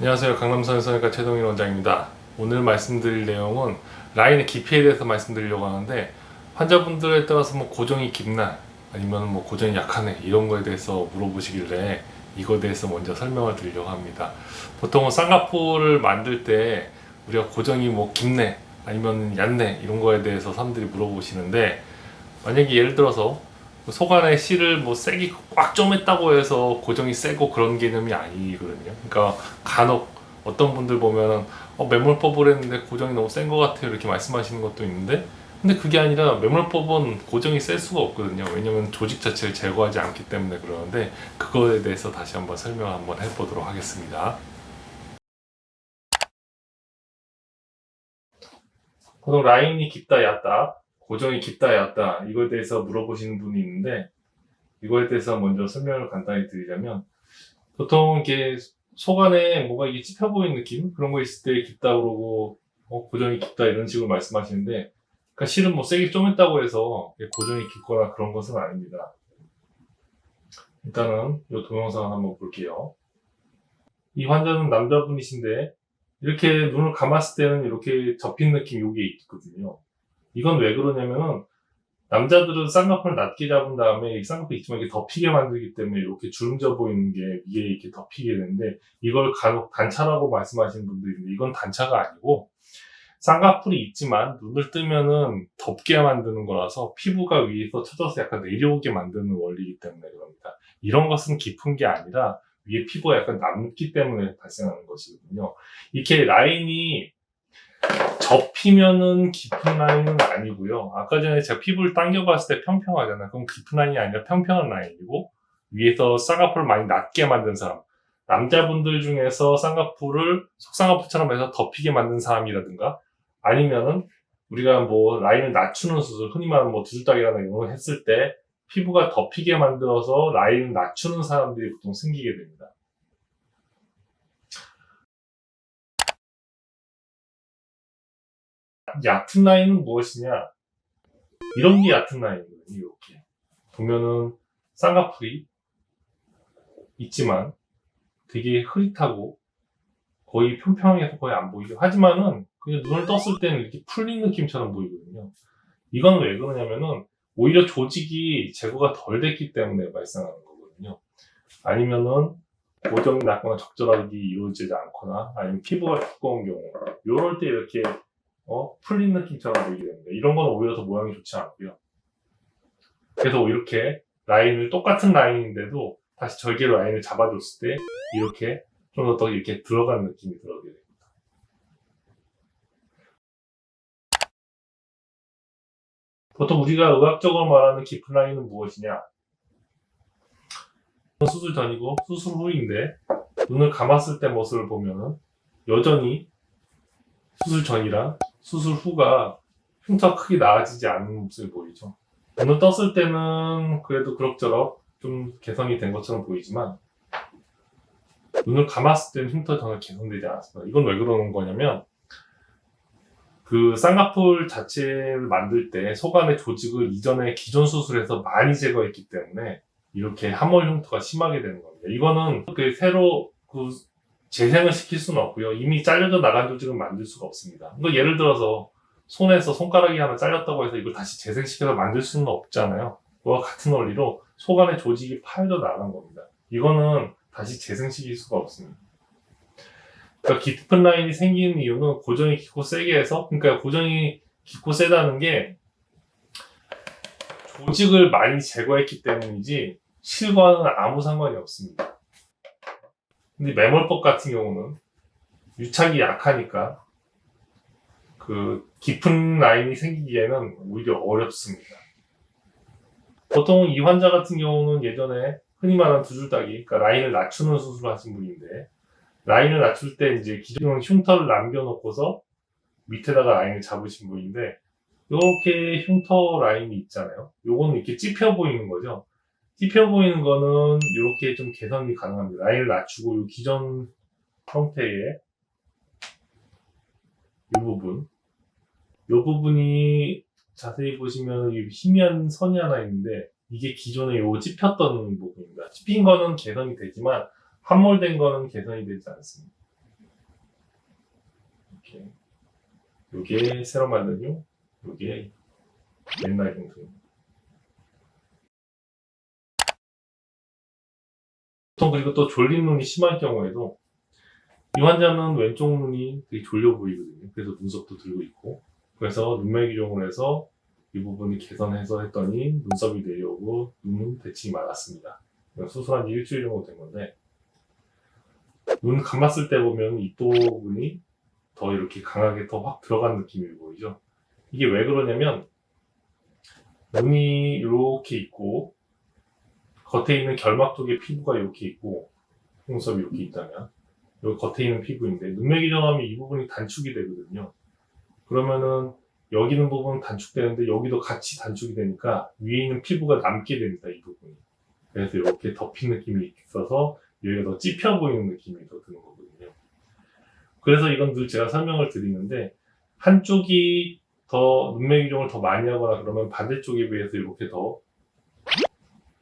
안녕하세요. 강남선 성형외과 최동일 원장입니다. 오늘 말씀드릴 내용은 라인의 깊이에 대해서 말씀드리려고 하는데 환자분들에 따라서 뭐 고정이 깊나 아니면 뭐 고정이 약하네 이런 거에 대해서 물어보시길래 이거에 대해서 먼저 설명을 드리려고 합니다. 보통은 쌍꺼풀을 만들 때 우리가 고정이 뭐 깊네 아니면 얕네 이런 거에 대해서 사람들이 물어보시는데 만약에 예를 들어서 속 안에 실을 뭐 세게 꽉 쪼맸다고 해서 고정이 세고 그런 개념이 아니거든요. 그러니까 간혹 어떤 분들 보면은 어, 매몰법을 했는데 고정이 너무 센 것 같아요 이렇게 말씀하시는 것도 있는데 근데 그게 아니라 매몰법은 고정이 셀 수가 없거든요. 왜냐면 조직 자체를 제거하지 않기 때문에 그러는데 그거에 대해서 다시 한번 설명 한번 해보도록 하겠습니다. 보통 라인이 깊다 얕다 고정이 깊다 얕다 이거에 대해서 물어보시는 분이 있는데 이거에 대해서 먼저 설명을 간단히 드리자면 보통 이렇게 속 안에 뭐가 이게 찝혀 보이는 느낌 그런 거 있을 때 깊다 그러고 어, 고정이 깊다 이런 식으로 말씀하시는데 그러니까 실은 뭐 세게 쪼맸다고 해서 이게 고정이 깊거나 그런 것은 아닙니다. 일단은 이 동영상 한번 볼게요. 이 환자는 남자분이신데 이렇게 눈을 감았을 때는 이렇게 접힌 느낌 요게 있거든요. 이건 왜 그러냐면은 남자들은 쌍꺼풀을 낮게 잡은 다음에 이 쌍꺼풀 있지만 이게 덮이게 만들기 때문에 이렇게 주름져 보이는 게 위에 이렇게 덮이게 되는데 이걸 간혹 단차라고 말씀하시는 분들이 있는데 이건 단차가 아니고 쌍꺼풀이 있지만 눈을 뜨면은 덮게 만드는 거라서 피부가 위에서 쳐져서 약간 내려오게 만드는 원리이기 때문에 그럽니다. 이런 것은 깊은 게 아니라 위에 피부가 약간 남기 때문에 발생하는 것이거든요. 이렇게 라인이 접히면은 깊은 라인은 아니고요. 아까 전에 제가 피부를 당겨봤을 때 평평하잖아요. 그럼 깊은 라인이 아니라 평평한 라인이고 위에서 쌍꺼풀을 많이 낮게 만든 사람. 남자분들 중에서 쌍꺼풀을 속쌍꺼풀처럼 해서 덮이게 만든 사람이라든가 아니면은 우리가 뭐 라인을 낮추는 수술, 흔히 말하는 뭐 두줄딱이라는 이런 걸 했을 때 피부가 덮이게 만들어서 라인을 낮추는 사람들이 보통 생기게 됩니다. 얕은 라인은 무엇이냐? 이런 게 얕은 라인이거든요. 이렇게 보면은 쌍꺼풀이 있지만 되게 흐릿하고 거의 평평해서 거의 안 보이죠. 하지만은 그냥 눈을 떴을 때는 이렇게 풀린 느낌처럼 보이거든요. 이건 왜 그러냐면은 오히려 조직이 제거가 덜 됐기 때문에 발생하는 거거든요. 아니면은 고정이 낮거나 적절하게 이루어지지 않거나 아니면 피부가 두꺼운 경우 이럴 때 이렇게 어, 풀린 느낌처럼 보이게 됩니다. 이런 건 오히려 더 모양이 좋지 않고요. 그래서 이렇게 라인을 똑같은 라인인데도 다시 절개로 라인을 잡아줬을 때 이렇게 좀더더 이렇게 들어가는 느낌이 들어오게 됩니다. 보통 우리가 의학적으로 말하는 깊은 라인은 무엇이냐? 수술 전이고 수술 후인데 눈을 감았을 때 모습을 보면은 여전히 수술 전이랑 수술 후가 흉터가 크게 나아지지 않는 모습이 보이죠. 눈을 떴을 때는 그래도 그럭저럭 좀 개선이 된 것처럼 보이지만 눈을 감았을 때는 흉터 전혀 개선되지 않았습니다. 이건 왜 그러는 거냐면 그 쌍꺼풀 자체를 만들 때 속안의 조직을 이전에 기존 수술에서 많이 제거했기 때문에 이렇게 함몰 흉터가 심하게 되는 겁니다. 이거는 그 새로 그 재생을 시킬 수는 없고요. 이미 잘려져 나간 조직은 만들 수가 없습니다. 그러니까 예를 들어서 손에서 손가락이 하나 잘렸다고 해서 이걸 다시 재생시켜서 만들 수는 없잖아요. 그와 같은 원리로 속 안에 조직이 파여져 나간 겁니다. 이거는 다시 재생시킬 수가 없습니다. 그러니까 깊은 라인이 생기는 이유는 고정이 깊고 세게 해서, 그러니까 고정이 깊고 세다는 게 조직을 많이 제거했기 때문이지 실과는 아무 상관이 없습니다. 근데 매몰법 같은 경우는 유착이 약하니까 그 깊은 라인이 생기기에는 오히려 어렵습니다. 보통 이 환자 같은 경우는 예전에 흔히 말하는 두줄 따기, 그러니까 라인을 낮추는 수술을 하신 분인데 라인을 낮출 때 이제 기존 흉터를 남겨놓고서 밑에다가 라인을 잡으신 분인데 이렇게 흉터 라인이 있잖아요. 요거는 이렇게 찝혀 보이는 거죠. 찝혀 보이는 거는 이렇게 좀 개선이 가능합니다. 라인을 낮추고 이 기존 형태의 이 부분 이 부분이 자세히 보시면 이 희미한 선이 하나 있는데 이게 기존에 요 찝혔던 부분입니다. 찝힌 거는 개선이 되지만 함몰된 거는 개선이 되지 않습니다. 이렇게 요게 새로 만든 요 이게 옛날 형태입니다. 보통 그리고 또 졸린 눈이 심할 경우에도 이 환자는 왼쪽 눈이 되게 졸려 보이거든요. 그래서 눈썹도 들고 있고 그래서 눈매 기종을 해서 이 부분이 개선해서 했더니 눈썹이 내려오고 눈은 대칭이 많았습니다. 수술한 지 일주일 정도 된 건데 눈 감았을 때 보면 이 부분이 더 이렇게 강하게 더 확 들어간 느낌이 보이죠. 이게 왜 그러냐면 눈이 이렇게 있고 겉에 있는 결막 쪽에 피부가 이렇게 있고 속눈썹이 이렇게 있다면 여기 겉에 있는 피부인데 눈매 기정하면 이 부분이 단축이 되거든요. 그러면은 여기 있는 부분은 단축되는데 여기도 같이 단축이 되니까 위에 있는 피부가 남게 됩니다. 이 부분이. 그래서 이렇게 덮인 느낌이 있어서 여기가 더 찝혀 보이는 느낌이 더 드는 거거든요. 그래서 이건 늘 제가 설명을 드리는데 한쪽이 더 눈매 기종을 더 많이 하거나 그러면 반대쪽에 비해서 이렇게 더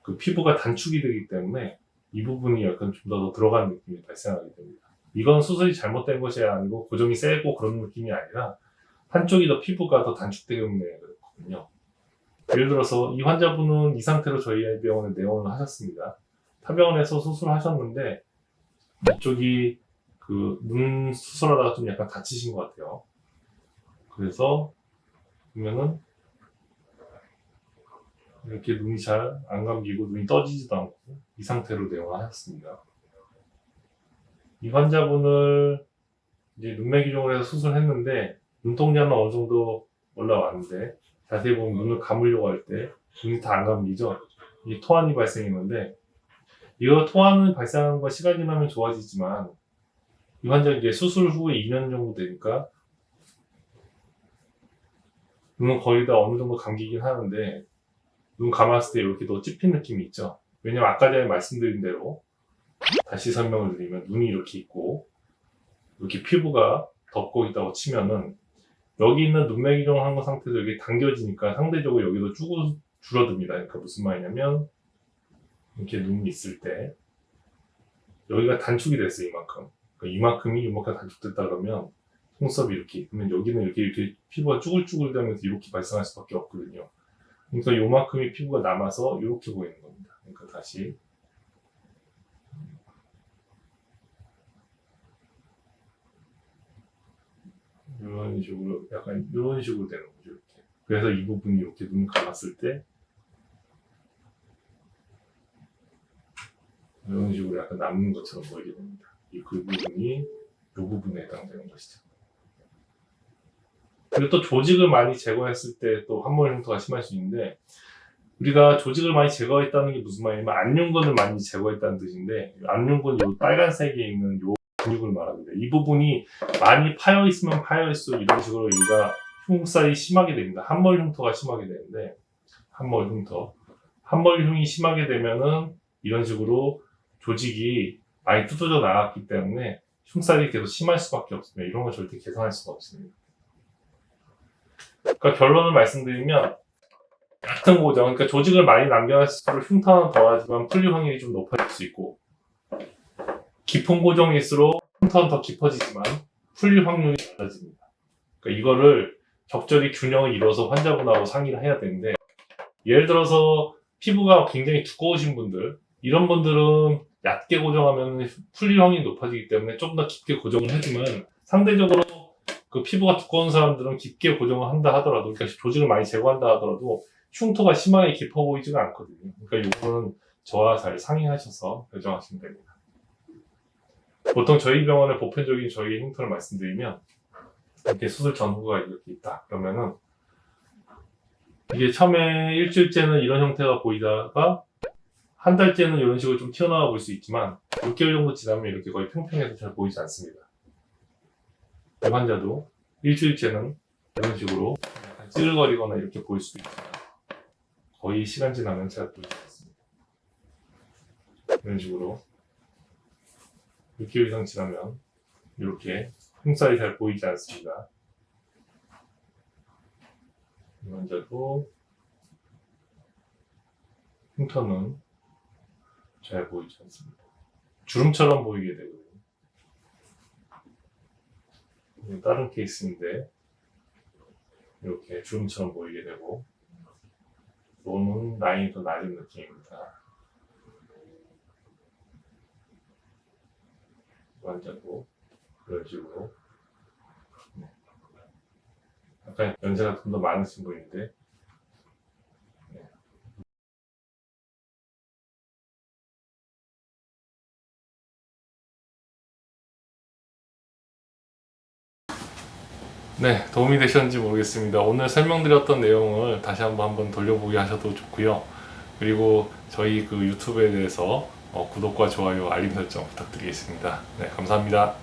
그 피부가 단축이 되기 때문에 이 부분이 약간 좀 더 들어간 느낌이 발생하게 됩니다. 이건 수술이 잘못된 것이 아니고 고정이 세고 그런 느낌이 아니라 한쪽이 더 피부가 더 단축되기 때문에 그렇거든요. 예를 들어서 이 환자분은 이 상태로 저희 병원에 내원을 하셨습니다. 타병원에서 수술하셨는데 이쪽이 그 눈 수술하다가 좀 약간 다치신 것 같아요. 그래서 보면은 이렇게 눈이 잘 안 감기고 눈이 떠지지도 않고 이 상태로 내원하셨습니다. 이 환자분을 이제 눈매 기종을 해서 수술했는데 눈동자는 어느 정도 올라왔는데 자세히 보면 눈을 감으려고 할 때 눈이 다 안 감기죠. 이 토안이 발생했는데 이거 토안은 발생하는 건 시간이 지나면 좋아지지만 이 환자 이제 수술 후에 2년 정도 되니까 눈은 거의 다 어느 정도 감기긴 하는데 눈 감았을 때 이렇게 더 찝힌 느낌이 있죠. 왜냐면 아까 전에 말씀드린 대로 다시 설명을 드리면 눈이 이렇게 있고 이렇게 피부가 덮고 있다고 치면은 여기 있는 눈매 기종 한거 상태도 여기 당겨지니까 상대적으로 여기도 쭉 줄어듭니다. 그러니까 무슨 말이냐면 이렇게 눈이 있을 때 여기가 단축이 됐어요 이만큼. 그러니까 이만큼이 이만큼 단축됐다 그러면 속눈썹이 이렇게 그러면 여기는 이렇게 이렇게 피부가 쭈글쭈글 되면서 이렇게 발생할 수밖에 없거든요. 그러니까 요만큼의 피부가 남아서 이렇게 보이는 겁니다. 그러니까 다시 이런 식으로 약간 이런 식으로 되는 거죠. 이렇게. 그래서 이 부분이 이렇게 눈 감았을 때 이런 식으로 약간 남는 것처럼 보이게 됩니다. 이 그 부분이 이 부분에 해당되는 것이죠. 그리고 또 조직을 많이 제거했을 때 또 함몰 흉터가 심할 수 있는데 우리가 조직을 많이 제거했다는 게 무슨 말이냐면 안윤근을 많이 제거했다는 뜻인데 안윤근 이 빨간색에 있는 요 근육을 말합니다. 이 부분이 많이 파여 있으면 파여 있을수록 이런 식으로 여기가 흉살이 심하게 됩니다. 함몰 흉터가 심하게 되는데 함몰 흉터 함몰 흉이 심하게 되면은 이런 식으로 조직이 많이 뜯어져 나갔기 때문에 흉살이 계속 심할 수밖에 없습니다. 이런 걸 절대 개선할 수가 없습니다. 그러니까 결론을 말씀드리면 얕은 고정, 그러니까 조직을 많이 남겨놨을수록 흉터는 덜하지만 풀릴 확률이 좀 높아질 수 있고 깊은 고정일수록 흉터는 더 깊어지지만 풀릴 확률이 낮아집니다. 그러니까 이거를 적절히 균형을 이뤄서 환자분하고 상의를 해야 되는데 예를 들어서 피부가 굉장히 두꺼우신 분들 이런 분들은 얕게 고정하면 풀릴 확률이 높아지기 때문에 조금 더 깊게 고정을 해주면 상대적으로 그 피부가 두꺼운 사람들은 깊게 고정을 한다 하더라도 그러니까 조직을 많이 제거한다 하더라도 흉터가 심하게 깊어 보이지가 않거든요. 그러니까 이거는 저와 잘 상의하셔서 결정하시면 됩니다. 보통 저희 병원의 보편적인 저희 흉터를 말씀드리면 이렇게 수술 전후가 이렇게 있다 그러면은 이게 처음에 일주일째는 이런 형태가 보이다가 한 달째는 이런 식으로 좀 튀어나와 볼 수 있지만 6개월 정도 지나면 이렇게 거의 평평해서 잘 보이지 않습니다. 이 환자도 일주일째는 이런 식으로 약간 찌글거리거나 이렇게 보일 수도 있지만 거의 시간 지나면 잘 보이지 않습니다. 이런 식으로 6개월 이상 지나면 이렇게 흉살이 잘 보이지 않습니다. 이 환자도 흉터는 잘 보이지 않습니다. 주름처럼 보이게 되거든요. 다른 케이스인데 이렇게 주름처럼 보이게 되고 요는 라인이 더 낮은 느낌입니다. 완전도 이런 식으로 네. 약간 연세가 좀 더 많으신 분인데 네, 도움이 되셨는지 모르겠습니다. 오늘 설명드렸던 내용을 다시 한번 한번 돌려보기 하셔도 좋고요. 그리고 저희 그 유튜브에 대해서 어, 구독과 좋아요, 알림 설정 부탁드리겠습니다. 네, 감사합니다.